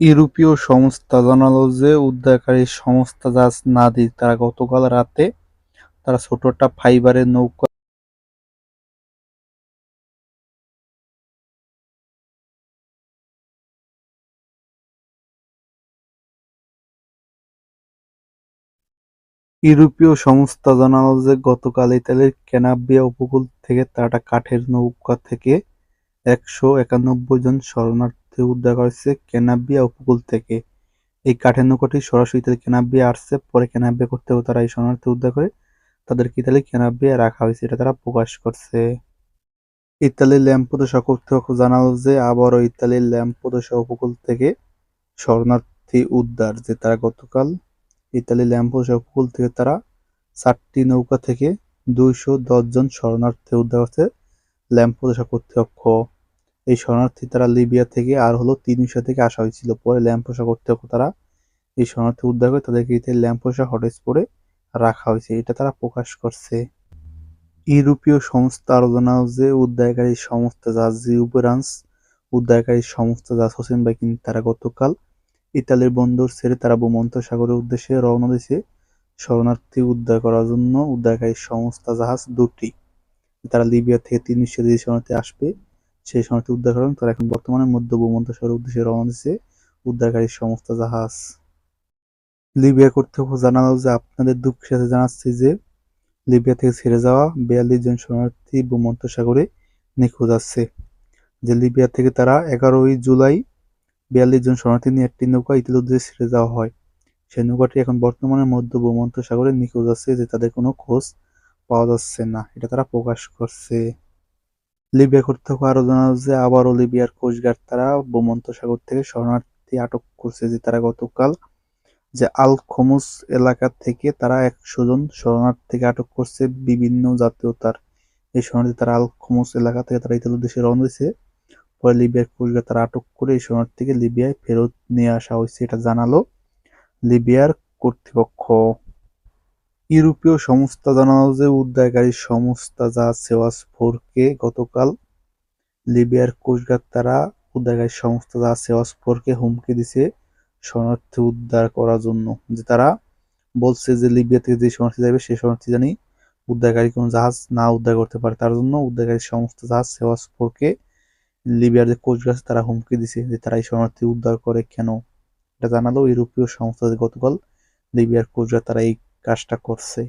ইউরোপীয় সংস্থা জানালো যে উদ্ধারকারী সংস্থা জাহাজ নাদি তারা গতকাল রাতে তারা ছোট একটা ফাইবারের নৌকা ইউরোপীয় সংস্থা জানালো যে গতকাল ইতালির ক্যানাবিয়া উপকূল থেকে তারা কাঠের নৌকা থেকে একশো একানব্বই জন শরণার্থী উদ্ধার করেছে ক্যানাবিয়া উপকূল থেকে। এই কাঠের নৌকাটি সরাসরি ইতালি ক্যানাবিয়া আসছে, পরে ক্যানাবিয়া করতে হবে তারা এই শরণার্থী উদ্ধার করে তাদেরকে ইতালি ক্যানাবিয়া রাখা হয়েছে, এটা তারা প্রকাশ করছে। ইতালির ল্যাম্পোদোসা কর্তৃপক্ষ জানালো যে আবারও ইতালির ল্যাম্পোদোসা উপকূল থেকে শরণার্থী উদ্ধার, যে তারা গতকাল ইতালি ল্যাম্পোদোসা উপকূল থেকে তারা চারটি নৌকা থেকে দুইশো জন শরণার্থী উদ্ধার করছে ল্যাম্পোদোসা কর্তৃপক্ষ। এই শরণার্থী তারা লিবিয়া থেকে আর হলো তিনশো থেকে আসা হয়েছিল। পরে ল্যাম্পোসা কর্তৃপক্ষ তারা এই শরণার্থী উদ্ধার করে তাদেরকে ইতালি ল্যাম্পোসা হটস্পটে রাখা হয়েছে, এটা তারা প্রকাশ করছে। ইউরোপীয় সংস্থা আরও জানাও যে উদ্ধারকারী সংস্থা জাহাজ ইউবেরান্স উদ্ধারকারী সংস্থা জাহাজ হোসেন বাইকিন তারা গতকাল ইতালির বন্দর ছেড়ে তারা ভূমন্ত সাগরের উদ্দেশ্যে রওনা দিয়েছে শরণার্থী উদ্ধার করার জন্য উদ্ধারকারী সংস্থা জাহাজ দুটি। তারা লিবিয়া থেকে তিনশো যে শরণার্থী আসবে। সেই শরণার্থী উদ্ধার করেন। তারা এখন বর্তমানে মধ্য ভূমন্ত সাগরের উদ্দেশ্যে রওনা দিয়েছে। উদ্ধারকারী সংস্থা জাহাজ। লিবিয়া কর্তৃপক্ষ জানালো যে আপনাদের দুঃখের সাথে জানাচ্ছি যে লিবিয়া থেকে ছেড়ে যাওয়া বিয়াল্লিশ জন শরণার্থী ভূমন্ত সাগরে নিখোঁজ আছে। যে লিবিয়া থেকে তারা এগারোই জুলাই বিয়াল্লিশ জন শরণার্থী নিয়ে একটি নৌকা উদ্দেশ্যে ছেড়ে যাওয়া হয়। সেই নৌকাটি এখন বর্তমানে মধ্য ভূমন্ত সাগরে নিখোঁজ আছে যে তাদের কোনো খোঁজ পাওয়া যাচ্ছে না। এটা তারা প্রকাশ করছে। লিবিয়া কর্তৃপক্ষ আরও জানালো যে, আবারও লিবিয়ার কোস্টগার্ড তারা ভূমধ্যসাগর থেকে শরণার্থী আটক করছে যে, তারা গতকাল যে আল খমুস এলাকা থেকে তারা একশো জন শরণার্থীকে আটক করছে। বিভিন্ন জাতীয়তার এই শরণার্থী তারা আল খমুস এলাকা থেকে তারা ইতালির দেশে রওনা দিয়েছে। পরে লিবিয়ার কোস্টগার্ড তারা আটক করে এই শরণার্থীকে লিবিয়ায় ফেরত নিয়ে আসা হয়েছে, এটা জানালো লিবিয়ার কর্তৃপক্ষ। ইউরোপীয় সংস্থা জানালো যে উদ্ধারকারী সংস্থা যা সেওয়াস ফোরকে গতকাল লিবিয়ার কোস্টগার্ড তারা উদ্ধারকারী সংস্থা যা সেওয়াস ফোরকে হুমকি দিছে শরণার্থী উদ্ধার করার জন্য। যে তারা বলছে যে লিবিয়া থেকে যে শরণার্থী যাবে, সেই শরণার্থী জানি উদ্ধারকারী কোনো জাহাজ না উদ্ধার করতে পারে। তার জন্য উদ্ধারকারী সমস্ত জাহাজ সেওয়াসফোরকে লিবিয়ার যে আছে, তারা হুমকি দিছে যে তারা এই শরণার্থী উদ্ধার করে কেন? এটা জানালো ইউরোপীয় সংস্থা গতকাল লিবিয়ার কোচরা তারা এই কাজটা করছে।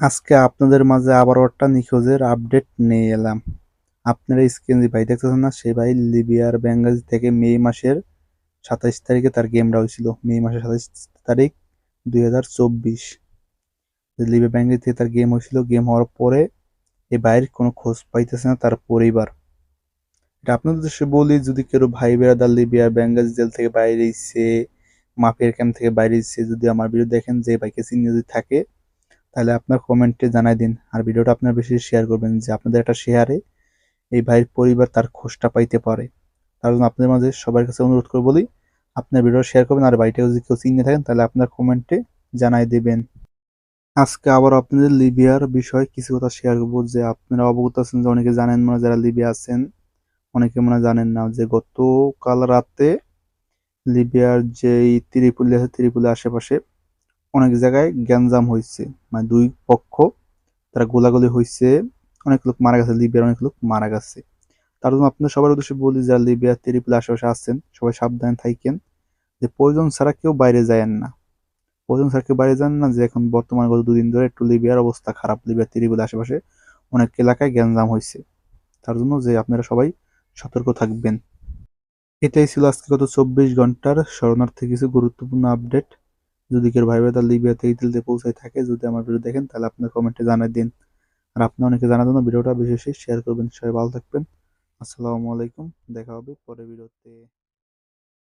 আজকে আপনাদের মাঝে আবারও একটা নিখোঁজের আপডেট নিয়ে এলাম। আপনারা স্ক্রিন যে ভাই দেখতেছেন না সেই ভাই লিবিয়ার বেঙ্গালি থেকে মে মাসের সাতাইশ তারিখে তার গেমটা হয়েছিল। মে মাসের সাতাইশ তারিখ দুই হাজার চব্বিশ। লিবে ব্যাঙ্গলি থেকে তার গেম হয়েছিল। গেম হওয়ার পরে এ ভাইয়ের কোনো খোঁজ পাইতেছে না তার পরিবার। এটা আপনাদের বলি, যদি কেউ ভাই বেড়াদার লিবিয়ার বেঙ্গালি জেল থেকে বাইরে এসে মাফিয়ার ক্যাম্প থেকে বাইরে এসে যদি আমার ভিডিও দেখেন যে ভাইকে চিনি যদি থাকে, তাহলে আপনার কমেন্টে জানাই দিন। আর ভিডিওটা আপনার বেশি শেয়ার করবেন যে আপনাদের একটা শেয়ারে এই ভাইয়ের পরিবার তার খোঁজটা পাইতে পারে। তার জন্য আপনাদের মাঝে সবার কাছে অনুরোধ করে বলি, আপনার ভিডিও শেয়ার করবেন। আর বাড়িটা যদি কেউ চিনে থাকেন, তাহলে আপনার কমেন্টে জানাই দেবেন। আজকে আবার আপনাদের লিবিয়ার বিষয়ে কিছু কথা শেয়ার করব যে আপনারা অবগত আছেন যে অনেকে জানেন মানে যারা লিবিয়া আছেন, অনেকে মনে জানেন না যে গতকাল রাতে লিবিয়ার যেই ত্রিপুলি আছে ত্রিপুলি আশেপাশে অনেক জায়গায় গ্যাঞ্জাম হয়েছে মানে দুই পক্ষ, তারা গোলাগুলি হয়েছে অনেক লোক মারা গেছে, লিবিয়ার অনেক লোক মারা গেছে। তার জন্য আপনার সবার উদ্দেশ্যে বলি যে লিবিয়া ত্রিপুল আশেপাশে আসছেন সবাই সাবধানে থাকেন যে প্রয়োজন ছাড়া কেউ বাইরে যায়েন না। প্রয়োজন ছাড়া কেউ বাইরে যান না যে এখন বর্তমানে গত দুদিন ধরে একটু লিবিয়ার অবস্থা খারাপ, লিবিয়ার ত্রিপুল আশেপাশে অনেক এলাকায় গ্যাঞ্জাম হয়েছে তার জন্য যে আপনারা সবাই সতর্ক থাকবেন। এটাই ছিল আজকে গত চব্বিশ ঘণ্টার শরণার্থী কিছু গুরুত্বপূর্ণ আপডেট। যদি কেউ ভাই তার লিবিয়াতে ইতিলতে পৌঁছায় থাকে, যদি আমার ভিডিও দেখেন, তাহলে আপনার কমেন্টে জানাই দিন। আর আপনি অনেকে জানার জন্য ভিডিওটা বেশি শেয়ার করবেন। সবাই ভালো থাকবেন। আসসালামু আলাইকুম। দেখা হবে পরের ভিডিওতে।